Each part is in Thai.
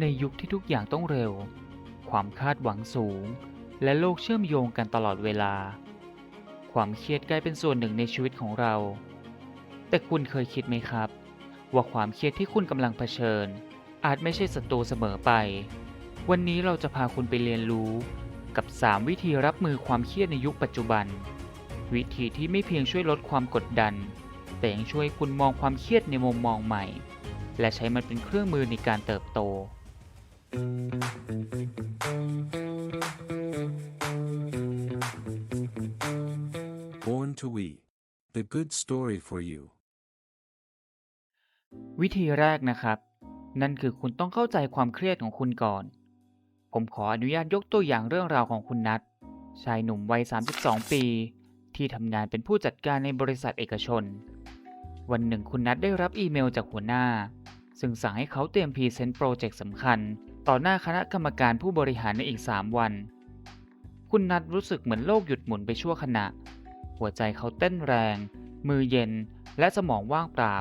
ในยุคที่ทุกอย่างต้องเร็ว ความคาดหวังสูง และโลกเชื่อมโยงกันตลอดเวลา ความเครียดกลายเป็นส่วนหนึ่งในชีวิตของเรา แต่คุณเคยคิดไหมครับ ว่าความเครียดที่คุณกำลังเผชิญ อาจไม่ใช่ศัตรูเสมอไป วันนี้เราจะพาคุณไปเรียนรู้กับ 3 วิธีรับมือความเครียดในยุคปัจจุบัน วิธีที่ไม่เพียงช่วยลดความกดดัน แต่ยังช่วยคุณมองความเครียดในมุมมองใหม่ และใช้มันเป็นเครื่องมือในการเติบโต Born to We. The good story for you. วิธีแรกนะครับ นั่นคือคุณต้องเข้าใจความเครียดของคุณก่อน ผมขออนุญาตยกตัวอย่างเรื่องราวของคุณนัทชายหนุ่มวัย 32 ปี ที่ทำงานเป็นผู้จัดการในบริษัทเอกชน วันหนึ่งคุณนัทได้รับอีเมลจากหัวหน้า ซึ่งสั่งให้เขาเตรียมพรีเซนต์โปรเจกต์สำคัญ ต่อหน้าคณะกรรมการผู้บริหารในอีก 3 วัน คุณนัทรู้สึกเหมือนโลกหยุดหมุนไปชั่วขณะ หัวใจเขาเต้นแรง มือเย็น และสมองว่างเปล่า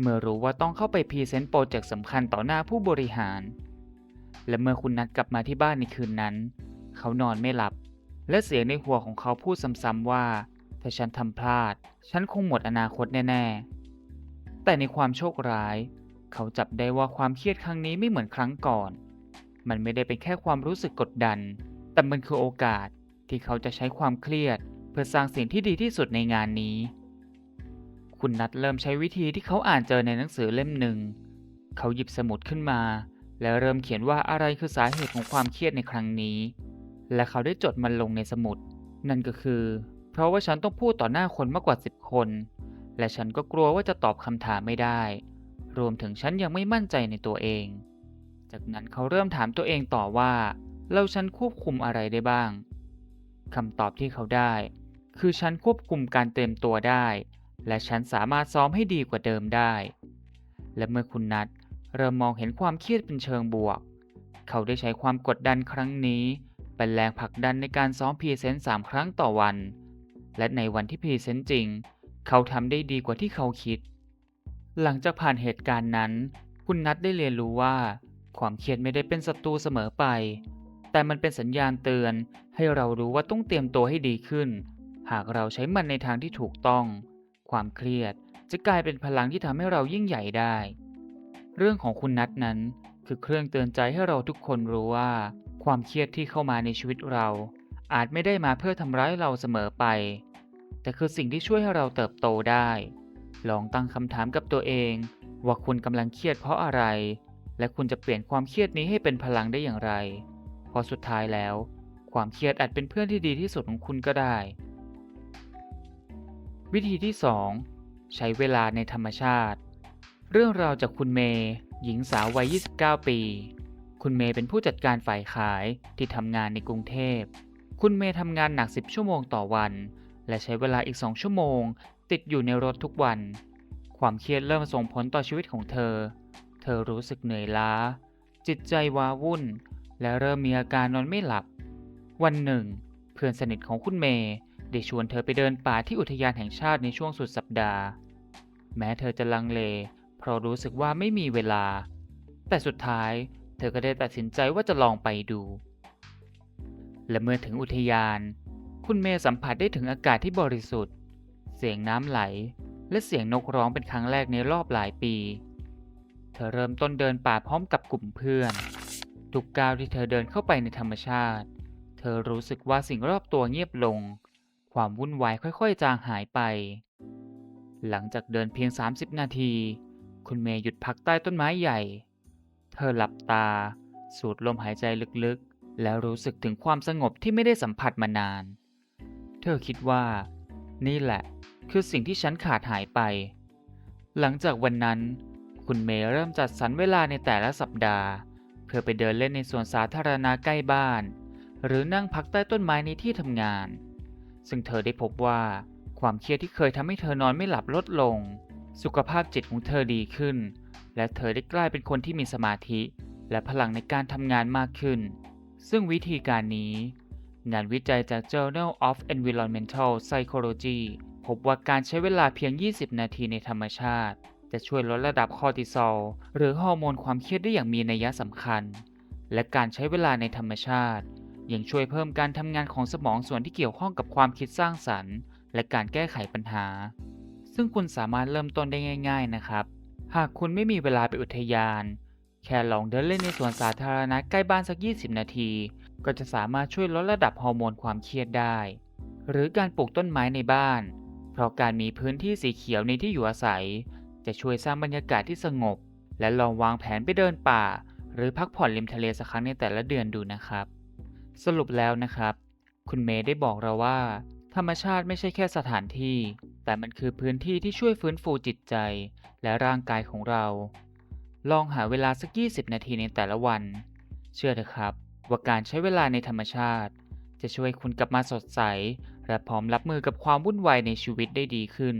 เมื่อรู้ว่าต้องเข้าไปพรีเซนต์โปรเจกต์สำคัญต่อหน้าผู้บริหาร และเมื่อคุณนัดกลับมาที่บ้านในคืนนั้น เขานอนไม่หลับ และเสียงในหัวของเขาพูดซ้ำๆว่า ถ้าฉันทำพลาด ฉันคงหมดอนาคตแน่ๆ แต่ในความโชคร้าย เขาจับได้ว่าความเครียดครั้งนี้ไม่เหมือนครั้งก่อน มันไม่ได้เป็นแค่ความรู้สึกกดดัน แต่มันคือโอกาสที่เขาจะใช้ความเครียด เพื่อสร้างสิ่งที่ดีที่สุดในงานนี้ คุณนัทเริ่มใช้วิธีที่เขาอ่านเจอในหนังสือเล่มหนึ่ง เขาหยิบสมุดขึ้นมา และเริ่มเขียนว่าอะไรคือสาเหตุของความเครียดในครั้งนี้ และเขาได้จดมันลงในสมุด นั่นก็คือ เพราะว่าฉันต้องพูดต่อหน้าคนมากกว่า 10 คน และฉันก็กลัวว่าจะตอบคำถามไม่ได้ รวมถึงฉันยังไม่มั่นใจในตัวเอง จากนั้นเขาเริ่มถามตัวเองต่อว่า แล้วฉันควบคุมอะไรได้บ้างคำตอบที่เขาได้ คือฉันควบคุมการเตรียมตัวได้ และฉันสามารถซ้อมให้ดีกว่าเดิมได้ และเมื่อคุณนัทเริ่มมองเห็นความเครียดเป็นเชิงบวก เขาได้ใช้ความกดดันครั้งนี้ เป็นแรงผลักดันในการซ้อมพรีเซนต์สามครั้งต่อวัน และในวันที่พรีเซนต์จริง เขาทำได้ดีกว่าที่เขาคิด หลังจากผ่านเหตุการณ์นั้น คุณนัทได้เรียนรู้ว่า ความเครียดไม่ได้เป็นศัตรูเสมอไป แต่มันเป็นสัญญาณเตือน ให้เรารู้ว่าต้องเตรียมตัวให้ดีขึ้น หากเราใช้มันในทางที่ถูกต้อง ความเครียดจะกลายเป็นพลังที่ทำให้เรายิ่งใหญ่ได้ เรื่องของคุณนัทนั้น คือเครื่องเตือนใจให้เราทุกคนรู้ว่า ความเครียดที่เข้ามาในชีวิตเรา อาจไม่ได้มาเพื่อทำร้ายเราเสมอไป แต่คือสิ่งที่ช่วยให้เราเติบโตได้ ลองตั้งคำถามกับตัวเอง ว่าคุณกำลังเครียดเพราะอะไร และคุณจะเปลี่ยนความเครียดนี้ให้เป็นพลังได้อย่างไรพราะสุดท้ายแล้ว ความเครียดอาจเป็นเพื่อนที่ดีที่สุดของคุณก็ได้ วิธีที่ 2 ใช้เวลาในธรรมชาติ เรื่องราวจากคุณเมย์หญิงสาววัย 29 ปี คุณเมย์เป็นผู้จัดการฝ่ายขายที่ทำงานในกรุงเทพ คุณเมย์ทำงานหนัก 10 ชั่วโมงต่อวัน และใช้เวลาอีก 2 ชั่วโมง ติดอยู่ในรถทุกวัน ความเครียดเริ่มส่งผลต่อชีวิตของเธอ เธอรู้สึกเหนื่อยล้า จิตใจว้าวุ่น และเริ่มมีอาการนอนไม่หลับ วันหนึ่ง เพื่อนสนิทของคุณเมย์ได้ชวนเธอไปเดินป่าที่อุทยานแห่งชาติในช่วงสุดสัปดาห์ แม้เธอจะลังเล เพราะรู้สึกว่าไม่มีเวลา แต่สุดท้ายเธอก็ได้ตัดสินใจว่าจะลองไปดู และเมื่อถึงอุทยาน คุณเมย์สัมผัสได้ถึงอากาศที่บริสุทธิ์ เสียงน้ำไหล และเสียงนกร้องเป็นครั้งแรกในรอบหลายปี เธอเริ่มต้นเดินป่าพร้อมกับกลุ่มเพื่อน ทุกก้าวที่เธอเดินเข้าไปในธรรมชาติ เธอรู้สึกว่าสิ่งรอบตัวเงียบลง ความวุ่นวายค่อยๆ จางหายไป หลังจากเดินเพียง 30 นาที คุณเมย์หยุดพักใต้ต้นไม้ใหญ่ เธอหลับตา สูดลมหายใจลึกๆ แล้วรู้สึกถึงความสงบที่ไม่ได้สัมผัสมานาน เธอคิดว่า นี่แหละ คือสิ่งที่ฉันขาดหายไป หลังจากวันนั้น คุณเมย์เริ่มจัดสรรเวลาในแต่ละสัปดาห์ เพื่อไปเดินเล่นในสวนสาธารณะใกล้บ้าน หรือนั่งพักใต้ต้นไม้ในที่ทำงาน ซึ่งเธอได้พบว่า ความเครียดที่เคยทำให้เธอนอนไม่หลับลดลง สุขภาพจิตของเธอดีขึ้น และเธอได้กลายเป็นคนที่มีสมาธิ และพลังในการทำงานมากขึ้น ซึ่งวิธีการนี้ งานวิจัยจาก Journal of Environmental Psychology พบว่าการใช้เวลาเพียง 20 นาทีในธรรมชาติ จะช่วยลดระดับคอร์ติซอลหรือฮอร์โมนความเครียดได้อย่างมีนัยสำคัญ และการใช้เวลาในธรรมชาติ ยังช่วยเพิ่มการทำงานของสมองส่วนที่เกี่ยวข้องกับความคิดสร้างสรรค์ และการแก้ไขปัญหา ซึ่งคุณสามารถเริ่มต้นได้ง่าย ๆนะครับ หากคุณไม่มีเวลาไปอุทยาน แค่ลองเดินเล่นในสวนสาธารณะใกล้บ้านสัก 20 นาที ก็จะสามารถช่วยลดระดับฮอร์โมนความเครียดได้ หรือการปลูกต้นไม้ในบ้าน เพราะการมีพื้นที่สีเขียวในที่อยู่อาศัย จะช่วยสร้างบรรยากาศที่สงบ และลองวางแผนไปเดินป่า หรือพักผ่อนริมทะเลสักครั้งในแต่ละเดือนดูนะครับ สรุปแล้วนะครับ คุณเมย์ได้บอกเราว่า ธรรมชาติไม่ใช่แค่สถานที่ แต่มันคือพื้นที่ที่ช่วยฟื้นฟูจิตใจ และร่างกายของเรา ลองหาเวลาสัก 20 นาทีในแต่ละวัน เชื่อเถอะครับ ว่าการใช้เวลาในธรรมชาติ จะช่วยคุณกลับมาสดใส และพร้อมรับมือกับความวุ่นวายในชีวิตได้ดีขึ้น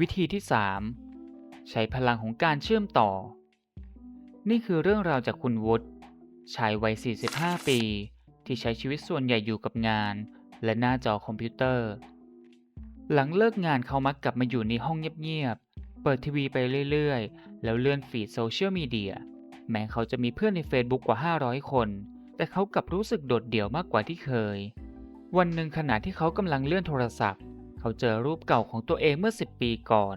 วิธีที่ 3 ใช้พลังของการเชื่อมต่อ นี่คือเรื่องราวจากคุณวุฒิชายวัย 45 ปี ที่ใช้ชีวิตส่วนใหญ่อยู่กับงาน และหน้าจอคอมพิวเตอร์ หลังเลิกงานเขามักกลับมาอยู่ในห้องเงียบๆ เปิดทีวีไปเรื่อยๆ แล้วเลื่อนฟีดโซเชียลมีเดีย แม้เขาจะมีเพื่อนใน Facebook กว่า 500 คน แต่เขากลับรู้สึกโดดเดี่ยวมากกว่าที่เคย วันหนึ่งขณะที่เขากำลังเลื่อนโทรศัพท์ เขาเจอรูปเก่าของตัวเองเมื่อ 10 ปีก่อน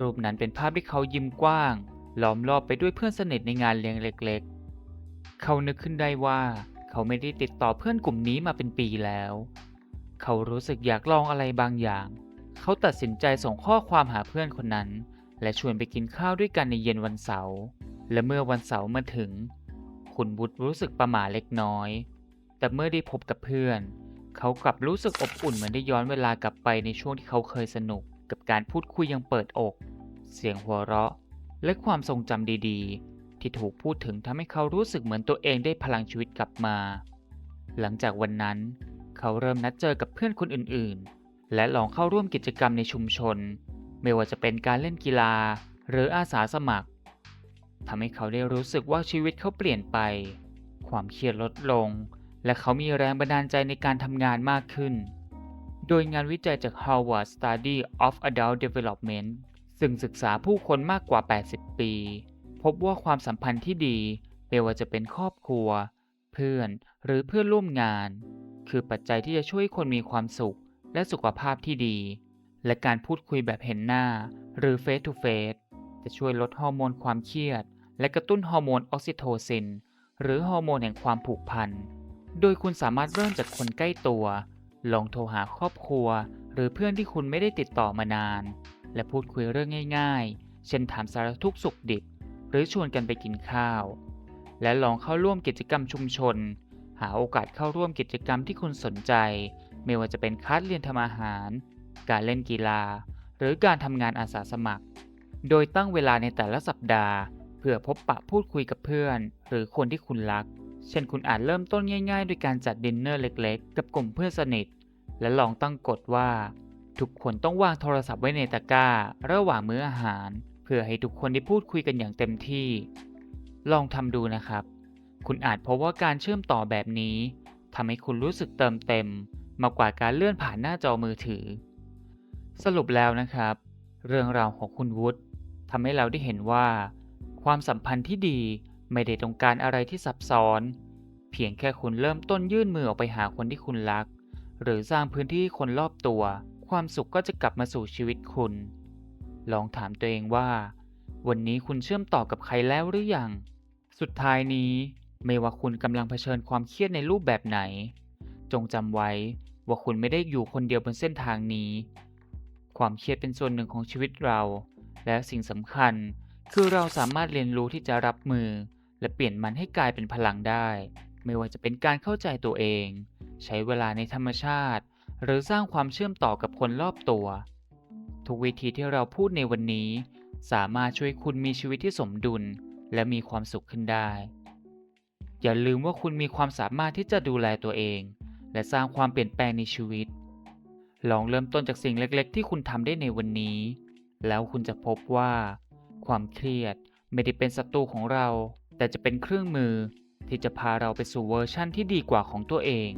รูปนั้นเป็นภาพที่เขายิ้มกว้าง ล้อมรอบไปด้วยเพื่อนสนิทในงานเลี้ยงเล็ก ๆ เขานึกขึ้นได้ว่า เขาไม่ได้ติดต่อเพื่อนกลุ่มนี้มาเป็นปีแล้ว เขารู้สึกอยากลองอะไรบางอย่าง เขาตัดสินใจส่งข้อความหาเพื่อนคนนั้น และชวนไปกินข้าวด้วยกันในเย็นวันเสาร์ และเมื่อวันเสาร์มาถึง คุณบุตรรู้สึกประหม่าเล็กน้อย แต่เมื่อได้พบกับเพื่อนเขากลับรู้สึกอบอุ่นเหมือนได้ย้อนเวลากลับไปในช่วงที่เขาเคยสนุก กับการพูดคุยยังเปิดอก เสียงหัวเราะ และความทรงจำดีๆ ที่ถูกพูดถึงทำให้เขารู้สึกเหมือนตัวเองได้พลังชีวิตกลับมา หลังจากวันนั้น เขาเริ่มนัดเจอกับเพื่อนคนอื่นๆ และลองเข้าร่วมกิจกรรมในชุมชน ไม่ว่าจะเป็นการเล่นกีฬา หรืออาสาสมัครทำให้เขาได้รู้สึกว่าชีวิตเขาเปลี่ยนไป ความเครียดลดลง และเขามีแรงบันดาลใจในการทำงานมากขึ้น โดยงานวิจัยจาก Harvard Study of Adult Development ซึ่งศึกษาผู้คนมากกว่า 80 ปี พบว่าความสัมพันธ์ที่ดีไม่ว่าจะเป็นครอบครัว เพื่อนหรือเพื่อนร่วมงาน คือปัจจัยที่จะช่วยคนมีความสุขและสุขภาพที่ดี และการพูดคุยแบบเห็นหน้า หรือ Face to Face จะช่วยลดฮอร์โมนความเครียด และกระตุ้นฮอร์โมนออกซิโทซิน หรือฮอร์โมนแห่งความผูกพัน โดยคุณสามารถเริ่มจากคนใกล้ตัว ลองโทรหาครอบครัว หรือเพื่อนที่คุณไม่ได้ติดต่อมานาน และพูดคุยเรื่องง่ายๆ เช่นถามสารทุกสุขดิบ หรือชวนกันไปกินข้าว และลองเข้าร่วมกิจกรรมชุมชน หาโอกาสเข้าร่วมกิจกรรมที่คุณสนใจ ไม่ว่าจะเป็นคลาสเรียนทำอาหาร การเล่นกีฬา หรือการทำงานอาสาสมัคร โดยตั้งเวลาในแต่ละสัปดาห์ เพื่อพบปะพูดคุยกับเพื่อน หรือคนที่คุณรัก เช่นคุณอาจเริ่มต้นง่ายๆ ด้วยการจัดดินเนอร์เล็กๆ กับกลุ่มเพื่อนสนิท และลองตั้งกฎว่า ทุกคนต้องวางโทรศัพท์ไว้ในตะกร้า ระหว่างมื้ออาหาร เพื่อให้ทุกคนได้พูดคุยกันอย่างเต็มที่ ลองทำดูนะครับ คุณอาจพบว่าการเชื่อมต่อแบบนี้ทำให้คุณรู้สึกเติมเต็ม มากกว่าการเลื่อนผ่านหน้าจอมือถือ สรุปแล้วนะครับ เรื่องราวของคุณวุฒิทำให้เราได้เห็นว่า ความสัมพันธ์ที่ดีไม่ได้ต้องการอะไรที่ซับซ้อน เพียงแค่คุณเริ่มต้นยื่นมือออกไปหาคนที่คุณรัก หรือสร้างพื้นที่คนรอบตัว ความสุขก็จะกลับมาสู่ชีวิตคุณ ลองถามตัวเองว่า วันนี้คุณเชื่อมต่อกับใครแล้วหรือยัง สุดท้ายนี้ ไม่ว่าคุณกำลังเผชิญความเครียดในรูปแบบไหน จงจำไว้ว่าคุณไม่ได้อยู่คนเดียวบนเส้นทางนี้ ความเครียดเป็นส่วนหนึ่งของชีวิตเรา และสิ่งสำคัญคือเราสามารถเรียนรู้ที่จะรับมือ และเปลี่ยนมันให้กลายเป็นพลังได้ ไม่ว่าจะเป็นการเข้าใจตัวเอง ใช้เวลาในธรรมชาติ หรือสร้างความเชื่อมต่อกับคนรอบตัว ทุกวิธีที่เราพูดในวันนี้ สามารถช่วยคุณมีชีวิตที่สมดุล และมีความสุขขึ้นได้ อย่าลืมว่าคุณมีความสามารถที่จะดูแลตัวเอง และสร้างความเปลี่ยนแปลงในชีวิต ลองเริ่มต้นจากสิ่งเล็ก ๆ ที่คุณทำได้ในวันนี้ แล้วคุณจะพบว่า ความเครียดไม่ได้เป็นศัตรูของเรา แต่จะเป็นเครื่องมือ ที่จะพาเราไปสู่เวอร์ชั่นที่ดีกว่าของตัวเอง